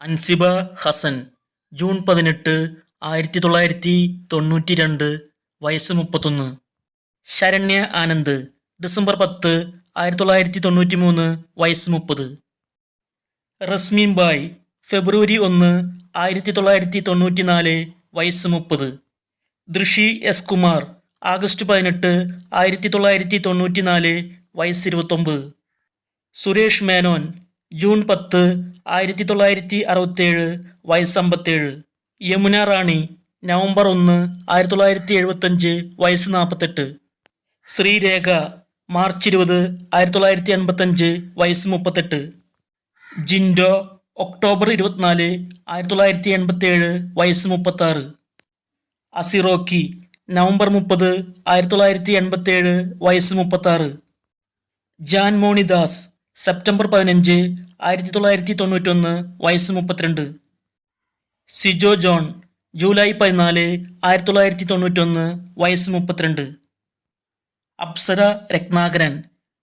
Ansiba Hasan June പതിനെട്ട് ആയിരത്തി തൊള്ളായിരത്തി തൊണ്ണൂറ്റി രണ്ട് വയസ്സ് മുപ്പത്തൊന്ന്. ശരണ്യ ആനന്ദ് ഡിസംബർ പത്ത് ആയിരത്തി തൊള്ളായിരത്തി തൊണ്ണൂറ്റി മൂന്ന് വയസ്സ് മുപ്പത്. റസ്മീൻ ബായ് ഫെബ്രുവരി ഒന്ന് ആയിരത്തി തൊള്ളായിരത്തി തൊണ്ണൂറ്റി നാല് വയസ്സ് മുപ്പത്. ദൃഷി എസ് കുമാർ ആഗസ്റ്റ് പതിനെട്ട് ആയിരത്തി തൊള്ളായിരത്തി തൊണ്ണൂറ്റി നാല് വയസ്സ് ഇരുപത്തൊമ്പത്. സുരേഷ് മേനോൻ ജൂൺ പത്ത് ആയിരത്തി തൊള്ളായിരത്തി അറുപത്തേഴ് വയസ്സ് അമ്പത്തേഴ് യമുന റാണി നവംബർ ഒന്ന് ആയിരത്തി തൊള്ളായിരത്തി എഴുപത്തഞ്ച് വയസ്സ് നാൽപ്പത്തെട്ട് ശ്രീരേഖ മാർച്ച് ഇരുപത് ആയിരത്തി തൊള്ളായിരത്തി എൺപത്തഞ്ച് വയസ്സ് മുപ്പത്തെട്ട്. ജിൻഡോ ഒക്ടോബർ ഇരുപത്തിനാല് ആയിരത്തി തൊള്ളായിരത്തി എൺപത്തേഴ് വയസ്സ് മുപ്പത്താറ്. അസിറോക്കി നവംബർ മുപ്പത് ആയിരത്തി തൊള്ളായിരത്തി എൺപത്തേഴ് വയസ്സ് മുപ്പത്താറ്. ജാൻ മോണിദാസ് സെപ്റ്റംബർ പതിനഞ്ച് ആയിരത്തി തൊള്ളായിരത്തി തൊണ്ണൂറ്റൊന്ന് വയസ്സ് മുപ്പത്തിരണ്ട്. സിജോ ജോൺ ജൂലൈ പതിനാല് ആയിരത്തി തൊള്ളായിരത്തി തൊണ്ണൂറ്റൊന്ന് വയസ്സ് മുപ്പത്തിരണ്ട്. അപ്സര രത്നാകരൻ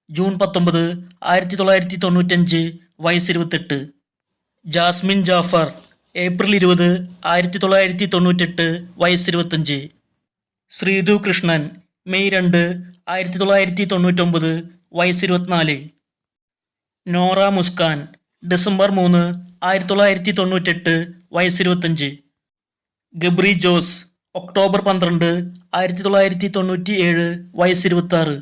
ജൂൺ പത്തൊമ്പത് ആയിരത്തി തൊള്ളായിരത്തി തൊണ്ണൂറ്റഞ്ച് വയസ്സ് ഇരുപത്തെട്ട്. ജാസ്മിൻ ജാഫർ ഏപ്രിൽ ഇരുപത് ആയിരത്തി തൊള്ളായിരത്തി തൊണ്ണൂറ്റെട്ട് വയസ്സ് ഇരുപത്തഞ്ച്. ശ്രീധു കൃഷ്ണൻ മെയ് രണ്ട് ആയിരത്തി തൊള്ളായിരത്തി തൊണ്ണൂറ്റൊമ്പത് വയസ്സ് ഇരുപത്തിനാല്. നോറ മുസ്കാൻ ഡിസംബർ മൂന്ന് ആയിരത്തി തൊള്ളായിരത്തി തൊണ്ണൂറ്റെട്ട് വയസ്സ് ഇരുപത്തഞ്ച്. ഗബ്രി ജോസ് ഒക്ടോബർ പന്ത്രണ്ട് ആയിരത്തി തൊള്ളായിരത്തി തൊണ്ണൂറ്റി ഏഴ് വയസ്സ് ഇരുപത്താറ്.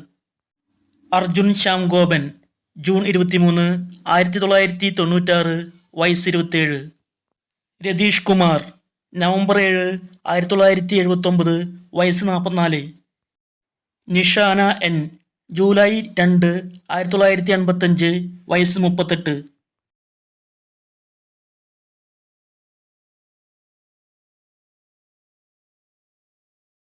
അർജുൻ ശ്യാം ഗോപൻ ജൂൺ ഇരുപത്തിമൂന്ന് ആയിരത്തി തൊള്ളായിരത്തി തൊണ്ണൂറ്റാറ് വയസ്സ് ഇരുപത്തേഴ്. രതീഷ് കുമാർ നവംബർ ഏഴ് ആയിരത്തി തൊള്ളായിരത്തി എഴുപത്തൊമ്പത് വയസ്സ് നാൽപ്പത്തിനാല് നിഷാന എൻ ജൂലൈ രണ്ട് ആയിരത്തി തൊള്ളായിരത്തി എൺപത്തഞ്ച് വയസ്സ് മുപ്പത്തെട്ട്.